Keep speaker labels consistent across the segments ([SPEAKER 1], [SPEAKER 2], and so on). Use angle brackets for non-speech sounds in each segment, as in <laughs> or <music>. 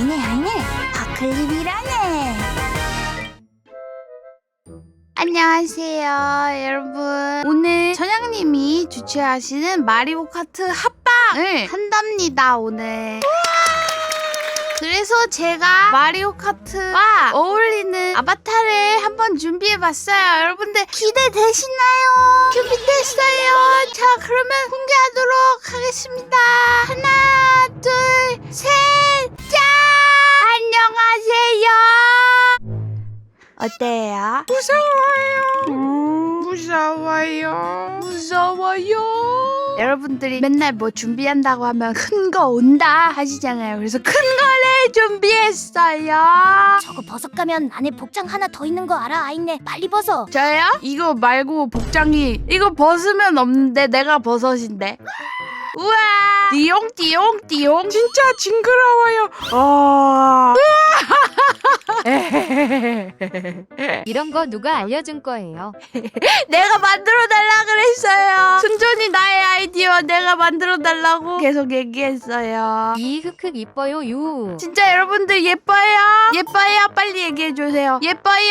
[SPEAKER 1] 아니네 아니네 바클립이라네 안녕하세요 여러분 오늘 천양님이 주최하시는 마리오 카트 합방을 한답니다 오늘 그래서 제가 마리오 카트와 어울리는 아바타를 한번 준비해봤어요. 여러분들 기대되시나요? 준비됐어요. 자, 그러면 공개하도록 하겠습니다. 하나, 둘, 셋, 짠! 안녕하세요. 어때요? 무서워요. 무서워요. 무서워요. 여러분들이 맨날 뭐 준비한다고 하면 큰 거 온다 하시잖아요. 그래서 큰 거를 준비했어요.
[SPEAKER 2] 저거 버섯 가면 안에 복장 하나 더 있는 거 알아 아이네 빨리 벗어
[SPEAKER 1] 저요? 이거 말고 복장이 이거 벗으면 없는데 내가 버섯인데. 우와! 띠용 띠용 띠용 진짜 징그러워요. 어. <laughs>
[SPEAKER 3] 이런 거 누가 알려준 거예요? <laughs>
[SPEAKER 1] 내가 만들어 달라 그랬어요. 순전히 나의 아이디어 내가 만들어 달라고 계속 얘기했어요.
[SPEAKER 3] 이 흑흑 이뻐요 유.
[SPEAKER 1] 진짜 여러분들 예뻐요? 예뻐요? 빨리 얘기해 주세요. 예뻐요?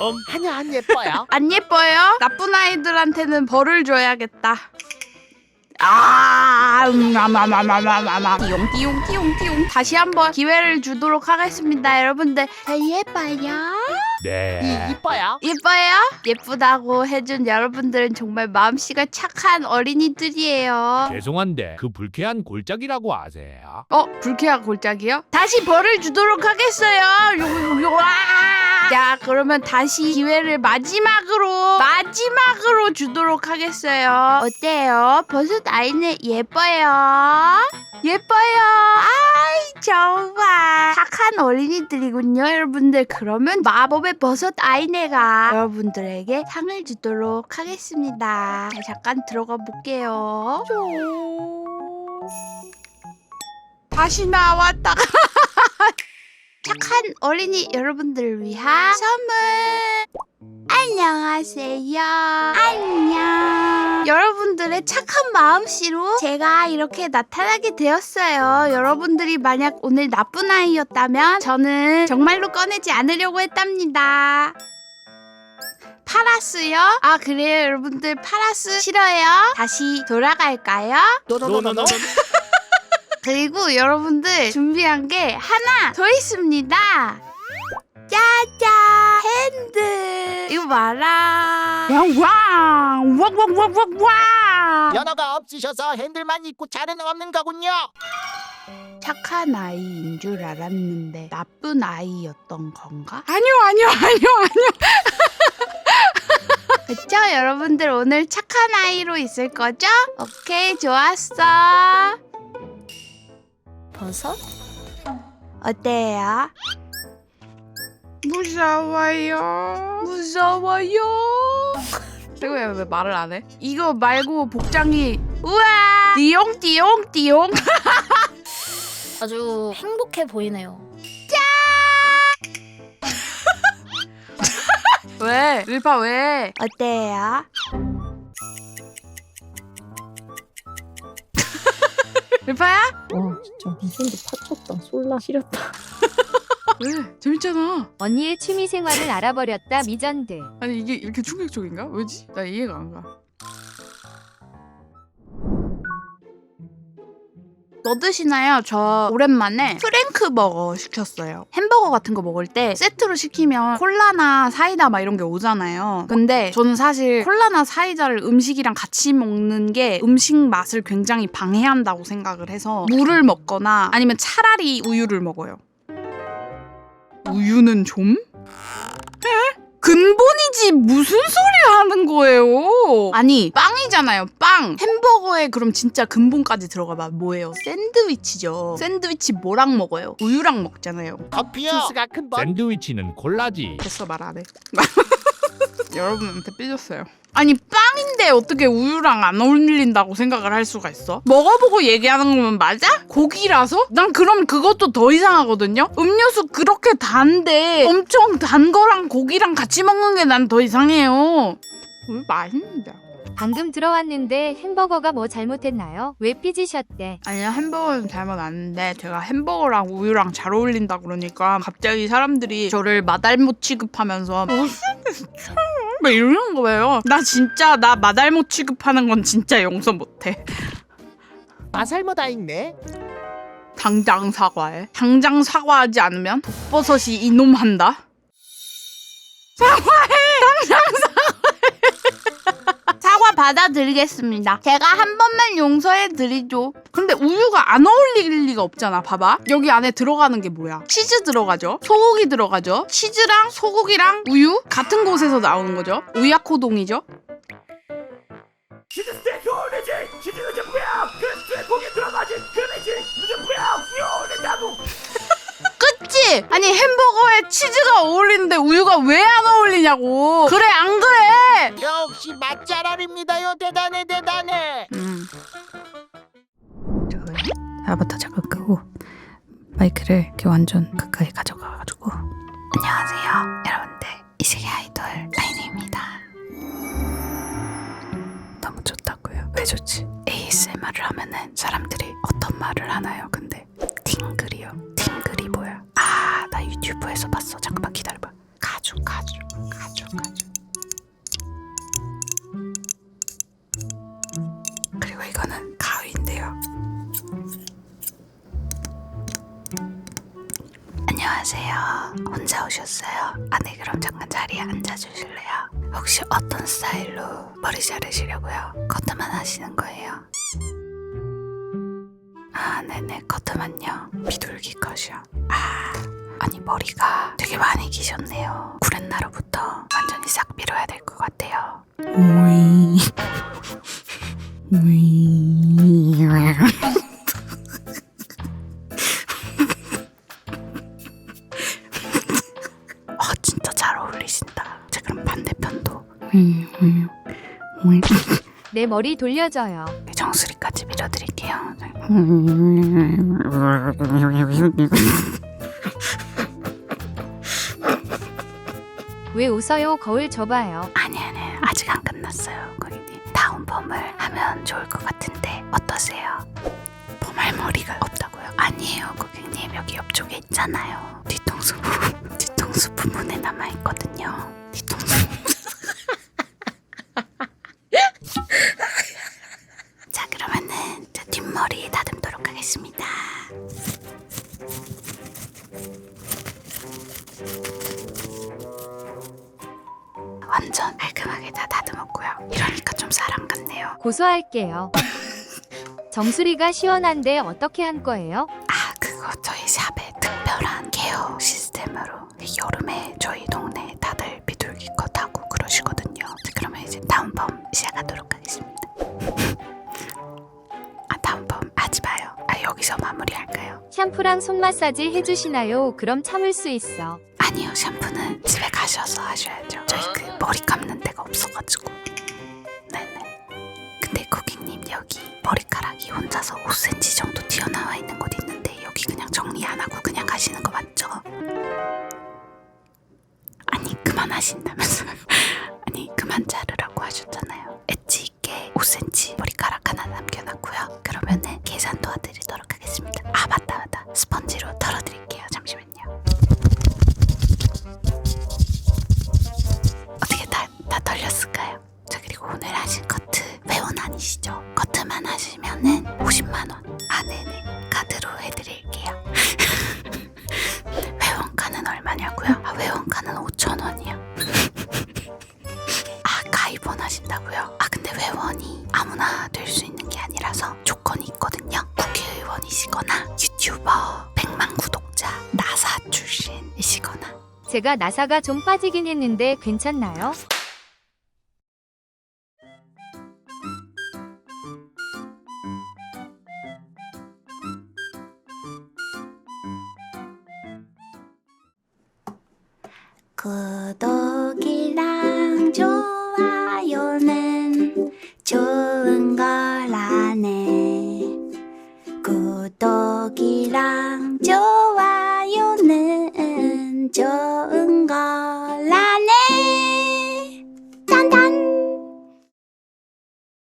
[SPEAKER 4] 음, 아니야 안 예뻐요.
[SPEAKER 1] 안 예뻐요? 나쁜 아이들한테는 벌을 줘야겠다. 아, 마마마마마마마. 띠용 띠용 띠용 띠용. 다시 한번 기회를 주도록 하겠습니다, 여러분들. 잘 예뻐요?
[SPEAKER 4] 이
[SPEAKER 5] 네.
[SPEAKER 4] 이뻐요.
[SPEAKER 1] 예뻐요? 예쁘다고 해준 여러분들은 정말 마음씨가 착한 어린이들이에요.
[SPEAKER 5] 죄송한데 그 불쾌한 골짜기라고 아세요?
[SPEAKER 1] 어, 불쾌한 골짜기요? 다시 벌을 주도록 하겠어요. 요, 요, 아! 자, 그러면 다시 기회를 마지막으로, 마지막으로 주도록 하겠어요. 어때요? 버섯 아이는 예뻐요? 예뻐요. 아이, 정말. 착한 어린이들이군요, 여러분들. 그러면 마법의 버섯 아이네가 여러분들에게 상을 주도록 하겠습니다. 자, 잠깐 들어가 볼게요. 다시 나왔다가 착한 어린이 여러분들을 위한 선물 안녕하세요 안녕 여러분들의 착한 마음씨로 제가 이렇게 나타나게 되었어요 여러분들이 만약 오늘 나쁜 아이였다면 저는 정말로 꺼내지 않으려고 했답니다 파라스요? 아 그래요 여러분들 파라스 싫어요? 다시 돌아갈까요?
[SPEAKER 4] 노노노노.
[SPEAKER 1] 그리고 여러분들 준비한 게 하나 더 있습니다. 짜잔 핸드 이거 봐라. 왕왕 왕왕왕왕왕
[SPEAKER 4] 연어가 없으셔서 핸들만 있고 잘은 없는 거군요.
[SPEAKER 1] 착한 아이인 줄 알았는데 나쁜 아이였던 건가? 아니요 아니요 아니요 아니요. <laughs> 그쵸 여러분들 오늘 착한 아이로 있을 거죠? 오케이 좋았어.
[SPEAKER 2] 버섯?
[SPEAKER 1] 어때요? 무서워요. 무서워요. 이거 왜 말을 안 해? 이거 말고 복장이 우와 띠용 띠용 띠용 <laughs>
[SPEAKER 2] 아주 행복해 보이네요 <laughs>
[SPEAKER 1] 왜? 릴파 왜? 어때요? 릴파야?
[SPEAKER 6] 와 진짜 미생도 파쳤다 솔라 시렸다
[SPEAKER 1] 왜? 재밌잖아.
[SPEAKER 3] 언니의 취미 생활을 알아버렸다 미전드.
[SPEAKER 1] 아니 이게 이렇게 충격적인가? 왜지? 나 이해가 안 가. 뭐 드시나요? 저 오랜만에 프랭 크 버거 시켰어요. 햄버거 같은 거 먹을 때 세트로 시키면 콜라나 사이다 막 이런 게 오잖아요. 근데 저는 사실 콜라나 사이다를 음식이랑 같이 먹는 게 음식 맛을 굉장히 방해한다고 생각을 해서 물을 먹거나 아니면 차라리 우유를 먹어요. 우유는 좀? 근본이지 무슨 소리 하는 거예요? 아니 빵이잖아요 빵 햄버거에 그럼 진짜 근본까지 들어가봐 뭐예요? 샌드위치죠 샌드위치 뭐랑 먹어요? 우유랑 먹잖아요
[SPEAKER 4] 큰 번.
[SPEAKER 5] 샌드위치는 콜라지.
[SPEAKER 1] 됐어 말 안해 <laughs> 여러분한테 삐졌어요 아니 빵인데 어떻게 우유랑 안 어울린다고 생각을 할 수가 있어? 먹어보고 얘기하는 거면 맞아? 고기라서? 난 그럼 그것도 더 이상하거든요? 음료수 그렇게 단데 엄청 단 거랑 고기랑 같이 먹는 게 난 더 이상해요 왜 맛있는데
[SPEAKER 3] 방금 들어왔는데 햄버거가 뭐 잘못했나요? 왜 삐지셨대?
[SPEAKER 7] 아니요 햄버거는 잘못 아는데 제가 햄버거랑 우유랑 잘 어울린다 그러니까 갑자기 사람들이 저를 마달못 취급하면서 무슨 막 이러는 거예요. 나 진짜 나 마달못 취급하는 건 진짜 용서 못해.
[SPEAKER 4] 마살모 다 있네.
[SPEAKER 7] 당장 사과해. 당장 사과하지 않으면 독버섯이 이놈한다. 사과해. 받아드리겠습니다. 제가 한 번만 용서해 드리죠. 근데 우유가 안 어울릴 리가 없잖아. 봐봐. 여기 안에 들어가는 게 뭐야? 치즈 들어가죠. 소고기 들어가죠. 치즈랑 소고기랑 우유 같은 곳에서 나오는 거죠. 우야코동이죠. 그치? 아니 햄버거에 치즈가 어울리는데 우유가 왜 안 어울리냐고. 그래 안 그래?
[SPEAKER 4] 역시 맛잘알입니다요. 대단해 대단해.
[SPEAKER 7] 음. 아바타 잠깐 끄고 마이크를 이렇게 완전 가까이 가져가가지고 안녕하세요 여러분들 이세계 아이돌 라인입니다 너무 좋다고요 왜 좋지 ASMR을 하면은 사람들이 어떤 말을 하나요 근데 팅글이요 나 유튜브에서 봤어 잠깐만 기다려봐 가죽 가죽 가죽 가죽 그리고 이거는 가위인데요. 안녕하세요. 혼자 오셨어요? 아, 네, 그럼 잠깐 자리에 앉아주실래요? 혹시 어떤 스타일로 머리 자르시려고요? 커트만 하시는 거예요? 아, 네네, 커트만요. 비둘기 컷이요. 아, 아니, 머리가 되게 많이 기셨네요. 구렛나루부터 완전히 싹 밀어야 될 것 같아요. 오이. 아 진짜 잘 어울리신다. 자 그럼 반대편도
[SPEAKER 3] 내 머리 돌려줘요.
[SPEAKER 7] 정수리까지 밀어드릴게요.
[SPEAKER 3] 왜 웃어요? 거울 줘봐요.
[SPEAKER 7] 아니 아니 아직 안 끝났어요, 고객님. 다운 펌을 하면 좋을 것 같은데 어떠세요? 펌할 머리가 없다고요? 아니에요, 고객님. 여기 옆쪽에 있잖아요. 뒤통수 <laughs> 뒤통수 부분에 남아 있거든요. 뒤통수. 완전 깔끔하게 다 다듬었고요. 이러니까 좀 사람 같네요.
[SPEAKER 3] 고소할게요. <laughs> 정수리가 시원한데 어떻게 한 거예요?
[SPEAKER 7] 아 그거 저희 샵의 특별한 케어 시스템으로 여름에 저희 동네 다들 비둘기 컷 하고 그러시거든요. 자, 그러면 이제 다음 펌 시작하도록 하겠습니다.
[SPEAKER 3] 샴푸랑 손 마사지 해주시나요? 그럼 참을 수 있어.
[SPEAKER 7] 아니요 샴푸는 집에 가셔서 하셔야죠. 저희 그 머리 감는 데가 없어가지고. 네네. 근데 고객님 여기 머리카락이 혼자서 5cm 정도 튀어나와 있는 곳 있는데 여기 그냥 정리 안 하고 그냥 가시는 거 맞죠? 아니 그만하신다면서요? <laughs> 아니 그만 자르라고 하셨잖아요. 엣지 있게 5cm 머리카락
[SPEAKER 3] 제가 나사가 좀 빠지긴 했는데 괜찮나요?
[SPEAKER 8] 구독